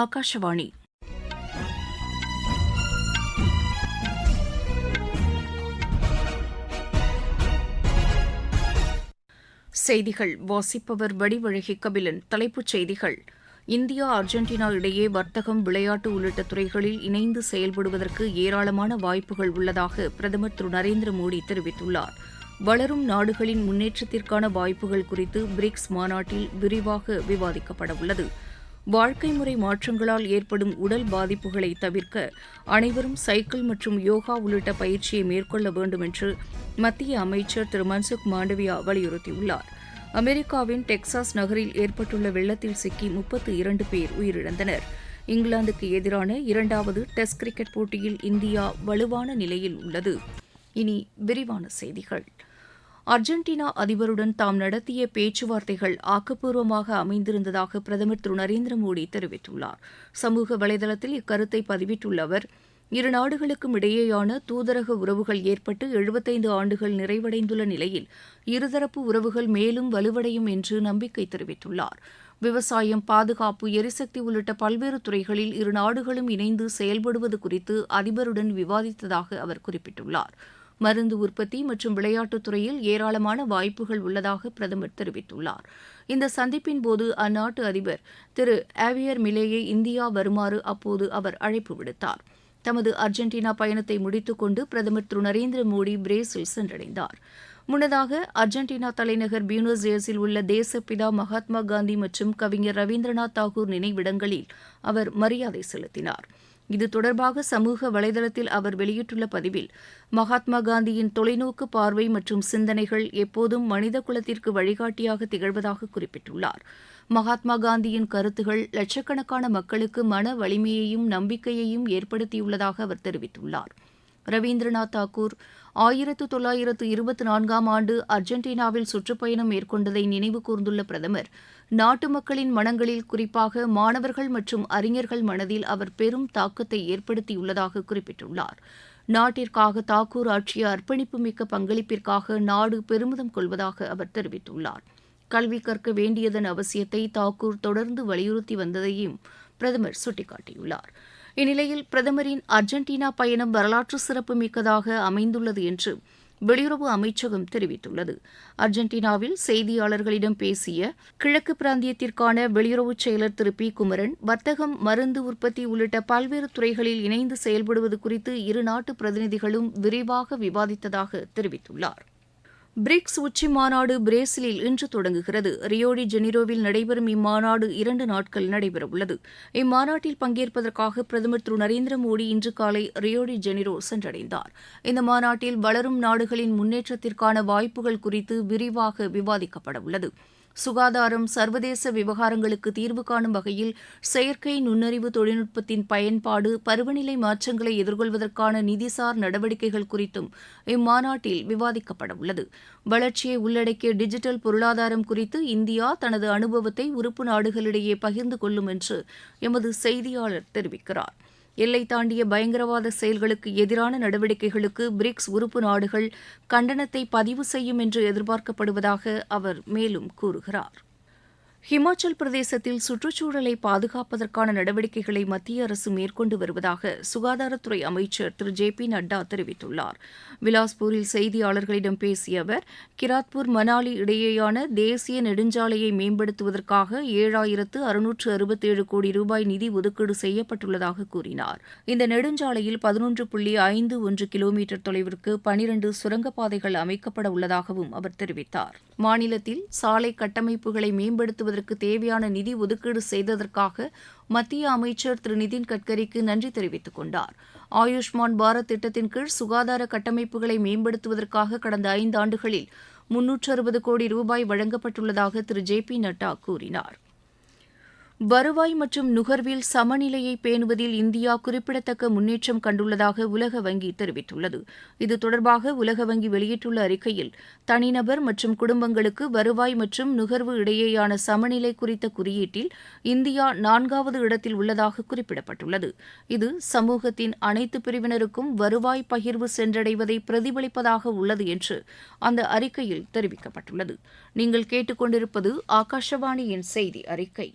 ஆகாஷவாணி செய்திகள். வாசிப்பவர் வடிவழகி கபிலன். தலைப்புச் செய்திகள். இந்தியா அர்ஜென்டினா இடையே வர்த்தகம் விளையாட்டு உள்ளிட்ட துறைகளில் இணைந்து செயல்படுவதற்கு ஏராளமான வாய்ப்புகள் உள்ளதாக பிரதமர் திரு. நரேந்திர மோடி தெரிவித்துள்ளார். வளரும் நாடுகளின் முன்னேற்றத்திற்கான வாய்ப்புகள் குறித்து பிரிக்ஸ் மாநாட்டில் விரிவாக விவாதிக்கப்பட உள்ளது வாழ்க்கை முறை மாற்றங்களால் ஏற்படும் உடல் பாதிப்புகளை தவிர்க்க அனைவரும் சைக்கிள் மற்றும் யோகா உள்ளிட்ட பயிற்சியை மேற்கொள்ள வேண்டும் என்று மத்திய அமைச்சர் திரு. மன்சுக் மாண்டவியா வலியுறுத்தியுள்ளார். அமெரிக்காவின் டெக்சாஸ் நகரில் ஏற்பட்டுள்ள வெள்ளத்தில் சிக்கி முப்பத்து இரண்டு பேர் உயிரிழந்தனர். இங்கிலாந்துக்கு எதிரான இரண்டாவது டெஸ்ட் கிரிக்கெட் போட்டியில் இந்தியா வலுவான நிலையில் உள்ளது. இனி விரிவான செய்திகள். அர்ஜென்டினா அதிபருடன் தாம் நடத்திய பேச்சுவார்த்தைகள் ஆக்கப்பூர்வமாக அமைந்திருந்ததாக பிரதமர் திரு நரேந்திர மோடி தெரிவித்துள்ளார். சமூக வலைதளத்தில் இக்கருத்தை பதிவிட்டுள்ள அவர் இரு நாடுகளுக்கும் இடையேயான தூதரக உறவுகள் ஏற்பட்டு எழுபத்தைந்து ஆண்டுகள் நிறைவடைந்துள்ள நிலையில் இருதரப்பு உறவுகள் மேலும் வலுவடையும் என்று நம்பிக்கை தெரிவித்துள்ளார். விவசாயம் பாதுகாப்பு எரிசக்தி உள்ளிட்ட பல்வேறு துறைகளில் இரு நாடுகளும் இணைந்து செயல்படுவது குறித்து அதிபருடன் விவாதித்ததாக அவர் குறிப்பிட்டுள்ளார். மருந்து உற்பத்தி மற்றும் விளையாட்டுத் துறையில் ஏராளமான வாய்ப்புகள் உள்ளதாக பிரதமர் தெரிவித்துள்ளார். இந்த சந்திப்பின் போது அந்நாட்டு அதிபர் திரு ஆவியர் மிலேயை இந்தியா வருமாறு அப்போது அவர் அழைப்பு விடுத்தார். தமது அர்ஜென்டினா பயணத்தை முடித்துக்கொண்டு பிரதமர் திரு நரேந்திர மோடி பிரேசில் சென்றடைந்தார். முன்னதாக அர்ஜென்டினா தலைநகர் பியூனஸ் ஏர்ஸில் உள்ள தேசப்பிதா மகாத்மா காந்தி மற்றும் கவிஞர் ரவீந்திரநாத் தாகூர் நினைவிடங்களில் அவர் மரியாதை செலுத்தினார். இது தொடர்பாக சமூக வலைதளத்தில் அவர் வெளியிட்டுள்ள பதிவில் மகாத்மா காந்தியின் தொலைநோக்கு பார்வை மற்றும் சிந்தனைகள் எப்போதும் மனித குலத்திற்கு வழிகாட்டியாக திகழ்வதாக குறிப்பிட்டுள்ளார். மகாத்மா காந்தியின் கருத்துகள் லட்சக்கணக்கான மக்களுக்கு மன வலிமையையும் நம்பிக்கையையும் ஏற்படுத்தியுள்ளதாக அவர் தெரிவித்துள்ளார். ரவீந்திரநாத் தாக்கூர் ஆயிரத்து தொள்ளாயிரத்து இருபத்தி நான்காம் ஆண்டு அர்ஜென்டினாவில் சுற்றுப்பயணம் மேற்கொண்டதை நினைவு கூர்ந்துள்ள பிரதமர் நாட்டு மக்களின் மனங்களில் குறிப்பாக மாணவர்கள் மற்றும் அறிஞர்கள் மனதில் அவர் பெரும் தாக்கத்தை ஏற்படுத்தியுள்ளதாக குறிப்பிட்டுள்ளார். நாட்டிற்காக தாக்கூர் ஆற்றிய அர்ப்பணிப்பு மிக்க பங்களிப்பிற்காக நாடு பெருமிதம் கொள்வதாக அவர் தெரிவித்துள்ளார். கல்வி கற்க வேண்டியதன் அவசியத்தை தாக்கூர் தொடர்ந்து வலியுறுத்தி வந்ததையும் பிரதமர் சுட்டிக்காட்டியுள்ளார். இந்நிலையில் பிரதமரின் அர்ஜென்டினா பயணம் வரலாற்று சிறப்பு மிக்கதாக அமைந்துள்ளது என்று வெளியுறவு அமைச்சகம் தெரிவித்துள்ளது. அர்ஜென்டினாவில் செய்தியாளர்களிடம் பேசிய கிழக்கு பிராந்தியத்திற்கான வெளியுறவுச் செயலர் திரு பி. குமரன் வர்த்தகம் மருந்து உற்பத்தி உள்ளிட்ட பல்வேறு துறைகளில் இணைந்து செயல்படுவது குறித்து இரு நாட்டு பிரதிநிதிகளும் விரிவாக விவாதித்ததாக தெரிவித்துள்ளார். பிரிக்ஸ் உச்சி மாநாடு பிரேசிலில் இன்று தொடங்குகிறது. ரியோடி ஜெனிரோவில் நடைபெறும் இம்மாநாடு இரண்டு நாட்கள் நடைபெறவுள்ளது. இம்மாநாட்டில் பங்கேற்பதற்காக பிரதமர் திரு நரேந்திர மோடி இன்று காலை ரியோடி ஜெனிரோ சென்றடைந்தார். இந்த மாநாட்டில் வளரும் நாடுகளின் முன்னேற்றத்திற்கான வாய்ப்புகள் குறித்து விரிவாக விவாதிக்கப்பட உள்ளது சுகாதாரம் சர்வதேச விவகாரங்களுக்கு தீர்வு காணும் வகையில் செயற்கை நுண்ணறிவு தொழில்நுட்பத்தின் பயன்பாடு பருவநிலை மாற்றங்களை எதிர்கொள்வதற்கான நிதிசார் நடவடிக்கைகள் குறித்தும் இம்மாநாட்டில் விவாதிக்கப்படவுள்ளது வளர்ச்சியை உள்ளடக்கிய டிஜிட்டல் பொருளாதாரம் குறித்து இந்தியா தனது அனுபவத்தை உறுப்பு நாடுகளிடையே பகிர்ந்து கொள்ளும் என்று எமது செய்தியாளர் தெரிவிக்கிறார். எல்லை தாண்டிய பயங்கரவாத செயல்களுக்கு எதிரான நடவடிக்கைகளுக்கு பிரிக்ஸ் உறுப்பு நாடுகள் கண்டனத்தை பதிவு செய்யும் என்று எதிர்பார்க்கப்படுவதாக அவர் மேலும் கூறுகிறார். ஹிமாச்சல் பிரதேசத்தில் சுற்றுச்சூழலை பாதுகாப்பதற்கான நடவடிக்கைகளை மத்திய அரசு மேற்கொண்டு வருவதாக சுகாதாரத்துறை அமைச்சர் திரு. ஜே. பி. நட்டா தெரிவித்துள்ளார். விலாஸ்பூரில் செய்தியாளர்களிடம் பேசிய அவர் கிராத்பூர் மனாலி இடையேயான தேசிய நெடுஞ்சாலையை மேம்படுத்துவதற்காக ஏழாயிரத்து அறுநூற்று அறுபத்தேழு கோடி ரூபாய் நிதி ஒதுக்கீடு செய்யப்பட்டுள்ளதாக கூறினார். இந்த நெடுஞ்சாலையில் பதினொன்று புள்ளி ஐந்து ஒன்று கிலோமீட்டர் தொலைவிற்கு பனிரண்டு சுரங்கப்பாதைகள் அமைக்கப்பட உள்ளதாகவும் அவர் தெரிவித்தார். மாநிலத்தில் சாலை கட்டமைப்புகளை மேம்படுத்துவது செய்வதற்கு தேவையான நிதி ஒதுக்கீடு செய்ததற்காக மத்திய அமைச்சர் திரு நிதின் கட்கரிக்கு நன்றி தெரிவித்துக் கொண்டார். ஆயுஷ்மான் பாரத் திட்டத்தின் கீழ் சுகாதார கட்டமைப்புகளை மேம்படுத்துவதற்காக கடந்த ஐந்தாண்டுகளில் முன்னூற்று அறுபது கோடி ரூபாய் வழங்கப்பட்டுள்ளதாக திரு ஜே பி நட்டா கூறினார். வருவாய் மற்றும் நுகர்வில் சமநிலையை பேணுவதில் இந்தியா குறிப்பிடத்தக்க முன்னேற்றம் கண்டுள்ளதாக உலக வங்கி தெரிவித்துள்ளது. இது தொடர்பாக உலக வங்கி வெளியிட்டுள்ள அறிக்கையில் தனிநபர் மற்றும் குடும்பங்களுக்கு வருவாய் மற்றும் நுகர்வு இடையேயான சமநிலை குறித்த குறியீட்டில் இந்தியா நான்காவது இடத்தில் உள்ளதாக குறிப்பிடப்பட்டுள்ளது. இது சமூகத்தின் அனைத்து பிரிவினருக்கும் வருவாய் பகிர்வு சென்றடைவதை பிரதிபலிப்பதாக உள்ளது என்று அந்த அறிக்கையில் தெரிவிக்கப்பட்டுள்ளது. நீங்கள் கேட்டுக்கொண்டிருப்பது ஆகாஷவாணியின் செய்தி அறிக்கை.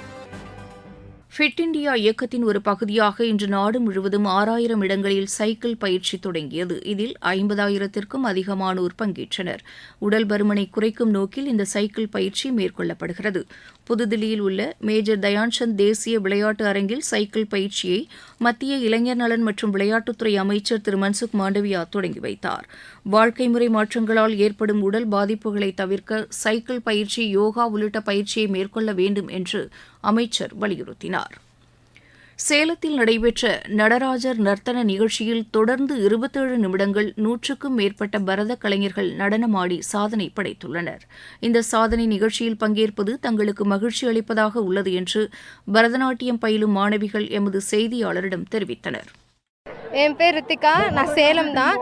ஃபிட் இண்டியா இயக்கத்தின் ஒரு பகுதியாக இன்று நாடு முழுவதும் ஆறாயிரம் இடங்களில் சைக்கிள் பயிற்சி தொடங்கியது. இதில் ஐம்பதாயிரத்திற்கும் அதிகமானோர் பங்கேற்றனர். உடல் பருமனை குறைக்கும் நோக்கில் இந்த சைக்கிள் பயிற்சி மேற்கொள்ளப்படுகிறது. புதுதில்லியில் உள்ள மேஜர் தயான்சந்த் தேசிய விளையாட்டு அரங்கில் சைக்கிள் பயிற்சியை மத்திய இளைஞர் நலன் மற்றும் விளையாட்டுத்துறை அமைச்சர் திரு மன்சுக் மாண்டவியா தொடங்கி வைத்தார். வாழ்க்கை முறை மாற்றங்களால் ஏற்படும் உடல் பாதிப்புகளை தவிர்க்க சைக்கிள் பயிற்சி யோகா உள்ளிட்ட பயிற்சியை மேற்கொள்ள வேண்டும் என்று அமைச்சர் வலியுறுத்தினார். சேலத்தில் நடைபெற்ற நடராஜர் நர்த்தன நிகழ்ச்சியில் தொடர்ந்து இருபத்தேழு நிமிடங்கள் நூற்றுக்கும் மேற்பட்ட பரத கலைஞர்கள் நடனமாடி சாதனை படைத்துள்ளனர். இந்த சாதனை நிகழ்ச்சியில் பங்கேற்பது தங்களுக்கு மகிழ்ச்சி அளிப்பதாக உள்ளது என்று பரதநாட்டியம் பயிலும் மாணவிகள் எமது செய்தியாளரிடம் தெரிவித்தனர். என் பேர் ரித்திகா. நான் சேலம் தான்.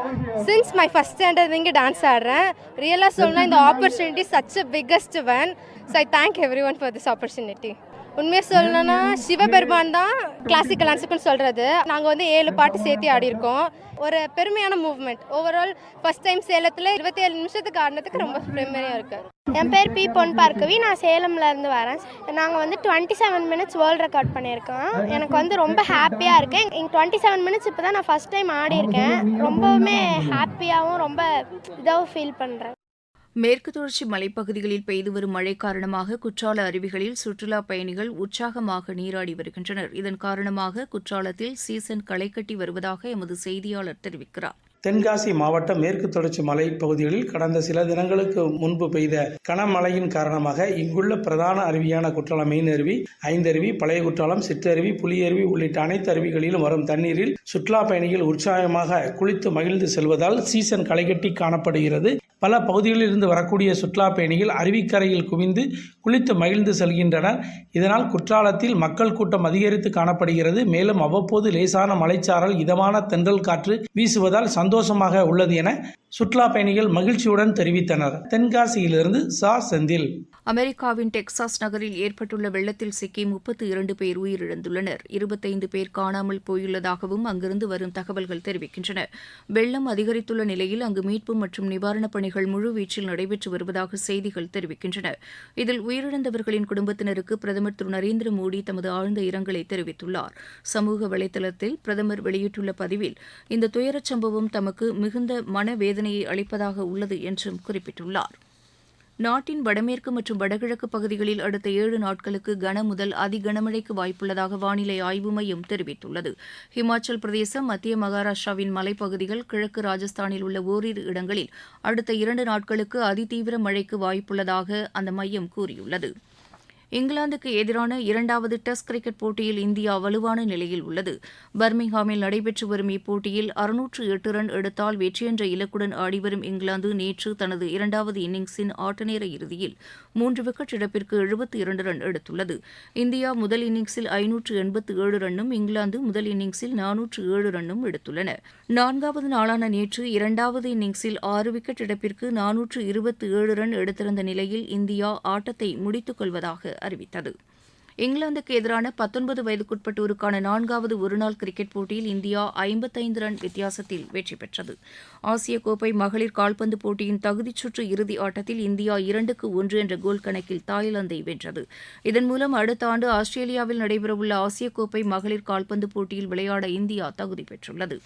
சின்ஸ் மை ஃபஸ்ட் ஸ்டாண்டர்ட் இங்கே டான்ஸ் ஆடுறேன். ரியலாக சொல்லணும்னா இந்த opportunity such biggest when so I thank everyone for this opportunity உண்மையை சொல்லணும்னா சிவபெருமான் தான் கிளாசிக்கல் டான்ஸுக்குன்னு சொல்கிறது நாங்கள் வந்து ஏழு பாட்டு சேர்த்து ஆடியிருக்கோம். ஒரு பெருமையான மூவ்மெண்ட் ஓவரால் ஃபஸ்ட் டைம் சேலத்தில் இருபத்தி ஏழு நிமிஷத்துக்கு ஆடினதுக்கு ரொம்ப பெருமையாக இருக்குது என் பேர் பி பொன் பார்க்கவி நான் சேலம்லேருந்து வரேன். நாங்கள் வந்து twenty seven minutes world record பண்ணியிருக்கோம். எனக்கு வந்து ரொம்ப ஹாப்பியாக இருக்கேன் இங்கே டுவெண்ட்டி செவன் மினிட்ஸ் இப்போ தான் நான் ஃபஸ்ட் டைம் ஆடியிருக்கேன். ரொம்பவுமே ஹாப்பியாகவும் ரொம்ப இதாகவும் ஃபீல் பண்ணுறேன் மேற்கு தொடர்ச்சி மலைப்பகுதிகளில் பெய்து வரும் மழை காரணமாக குற்றால அருவிகளில் சுற்றுலா பயணிகள் உற்சாகமாக நீராடி வருகின்றனர். இதன் காரணமாக குற்றாலத்தில் சீசன் களைகட்டி வருவதாக எமது செய்தியாளர் தெரிவிக்கிறார். தென்காசி மாவட்டம் மேற்கு தொடர்ச்சி மலை பகுதிகளில் கடந்த சில தினங்களுக்கு முன்பு பெய்த கனமழையின் காரணமாக இங்குள்ள பிரதான அருவியான குற்றாலம் மெயின் அருவி ஐந்தருவி பழைய குற்றாலம் சிற்றருவி புலியருவி உள்ளிட்ட அனைத்து அருவிகளிலும் வரும் தண்ணீரில் சுற்றுலா பயணிகள் உற்சாகமாக குளித்து மகிழ்ந்து செல்வதால் சீசன் களைகட்டி காணப்படுகிறது. பல பகுதிகளில் இருந்து வரக்கூடிய சுற்றுலா பயணிகள் அருவிக்கரையில் குவிந்து குளித்து மகிழ்ந்து செல்கின்றனர். இதனால் குற்றாலத்தில் மக்கள் கூட்டம் அதிகரித்து காணப்படுகிறது. மேலும் அவ்வப்போது லேசான மலைச்சாரல் இதமான தென்றல் காற்று வீசுவதால் சந்தோஷமாக உள்ளது என சுற்றுலா பயணிகள் மகிழ்ச்சியுடன் தெரிவித்தனர். தென்காசியிலிருந்து சா. செந்தில். அமெரிக்காவின் டெக்சாஸ் நகரில் ஏற்பட்டுள்ள வெள்ளத்தில் சிக்கி முப்பத்து இரண்டு பேர் உயிரிழந்துள்ளனர். இருபத்தைந்து பேர் காணாமல் போயுள்ளதாகவும் அங்கிருந்து வரும் தகவல்கள் தெரிவிக்கின்றன. வெள்ளம் அதிகரித்துள்ள நிலையில் அங்கு மீட்பு மற்றும் நிவாரணப் பணிகள் முழுவீச்சில் நடைபெற்று வருவதாக செய்திகள் தெரிவிக்கின்றன. இதில் உயிரிழந்தவர்களின் குடும்பத்தினருக்கு பிரதமர் திரு நரேந்திர மோடி தமது ஆழ்ந்த இரங்கலை தெரிவித்துள்ளார். சமூக வலைதளத்தில் பிரதமர் வெளியிட்டுள்ள பதிவில் இந்த துயரச் சம்பவம் தமக்கு மிகுந்த மனவேதனையை அளிப்பதாக உள்ளது என்றும் குறிப்பிட்டுள்ளார். நாட்டின் வடமேற்கு மற்றும் வடகிழக்கு பகுதிகளில் அடுத்த ஏழு நாட்களுக்கு கனமுதல் அதிகனமழைக்கு வாய்ப்புள்ளதாக வானிலை ஆய்வு மையம் தெரிவித்துள்ளது. ஹிமாச்சல் பிரதேசம் மத்திய மகாராஷ்டிராவின் மலைப்பகுதிகள் கிழக்கு ராஜஸ்தானில் உள்ள ஓரிரு இடங்களில் அடுத்த இரண்டு நாட்களுக்கு அதிதீவிர மழைக்கு வாய்ப்புள்ளதாக அந்த மையம் கூறியுள்ளது. இங்கிலாந்துக்கு எதிரான இரண்டாவது டெஸ்ட் கிரிக்கெட் போட்டியில் இந்தியா வலுவான நிலையில் உள்ளது. பர்மிங்ஹாமில் நடைபெற்று வரும் இப்போட்டியில் அறுநூற்று எட்டு ரன் எடுத்தால் வெற்றியென்ற இலக்குடன் ஆடிவரும் இங்கிலாந்து நேற்று தனது இரண்டாவது இன்னிங்ஸின் ஆட்டநேர இறுதியில் மூன்று விக்கெட் இழப்பிற்கு எழுபத்தி இரண்டு ரன் எடுத்துள்ளது. இந்தியா முதல் இன்னிங்ஸில் ஐநூற்று எண்பத்து ஏழு ரன்னும் இங்கிலாந்து முதல் இன்னிங்ஸில் நானூற்று ஏழு ரன்னும் எடுத்துள்ளன. நான்காவது நாளான நேற்று இரண்டாவது இன்னிங்ஸில் ஆறு விக்கெட் இழப்பிற்கு நானூற்று இருபத்தி ஏழு ரன் எடுத்திருந்த நிலையில் இந்தியா ஆட்டத்தை முடித்துக் கொள்வதாக அறிவித்தது. இங்கிலாந்துக்கு எதிரான பத்தொன்பது வயதுக்குட்பட்டோருக்கான நான்காவது ஒருநாள் கிரிக்கெட் போட்டியில் இந்தியா ஐம்பத்தைந்து ரன் வித்தியாசத்தில் வெற்றி பெற்றது. ஆசிய கோப்பை மகளிர் கால்பந்து போட்டியின் தகுதிச் சுற்று இறுதி ஆட்டத்தில் இந்தியா இரண்டுக்கு ஒன்று என்ற கோல் கணக்கில் தாய்லாந்தை வென்றது. இதன் மூலம் அடுத்த ஆண்டு ஆஸ்திரேலியாவில் நடைபெறவுள்ள ஆசிய கோப்பை மகளிர் கால்பந்து போட்டியில் விளையாட இந்தியா தகுதி பெற்றுள்ளது.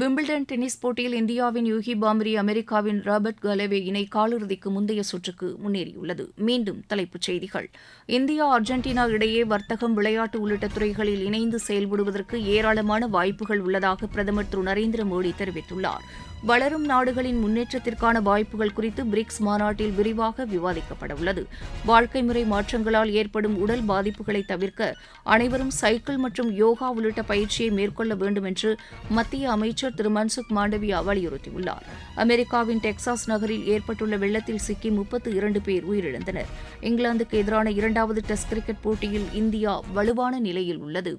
விம்பிள்டன் டென்னிஸ் போட்டியில் இந்தியாவின் யூகி பாம்பரி அமெரிக்காவின் ராபர்ட் கலவே இணை காலிறுதிக்கு முந்தைய சுற்றுக்கு முன்னேறியுள்ளது. மீண்டும் தலைப்புச் செய்திகள். இந்தியா அர்ஜென்டினா இடையே வர்த்தகம் விளையாட்டு உள்ளிட்ட துறைகளில் இணைந்து செயல்படுவதற்கு ஏராளமான வாய்ப்புகள் உள்ளதாக பிரதமர் திரு நரேந்திர மோடி தெரிவித்துள்ளார். வளரும் நாடுகளின் முன்னேற்றத்திற்கான வாய்ப்புகள் குறித்து பிரிக்ஸ் மாநாட்டில் விரிவாக விவாதிக்கப்படவுள்ளது. வாழ்க்கை முறை மாற்றங்களால் ஏற்படும் உடல் பாதிப்புகளை தவிர்க்க அனைவரும் சைக்கிள் மற்றும் யோகா உள்ளிட்ட பயிற்சியை மேற்கொள்ள வேண்டும் என்று மத்திய அமைச்சர் திரு மன்சுக் மாண்டவியா வலியுறுத்தியுள்ளார். அமெரிக்காவின் டெக்சாஸ் நகரில் ஏற்பட்டுள்ள வெள்ளத்தில் சிக்கி முப்பத்து இரண்டு பேர் உயிரிழந்தனர். இங்கிலாந்துக்கு எதிரான இரண்டாவது டெஸ்ட் கிரிக்கெட் போட்டியில் இந்தியா வலுவான நிலையில் உள்ளது.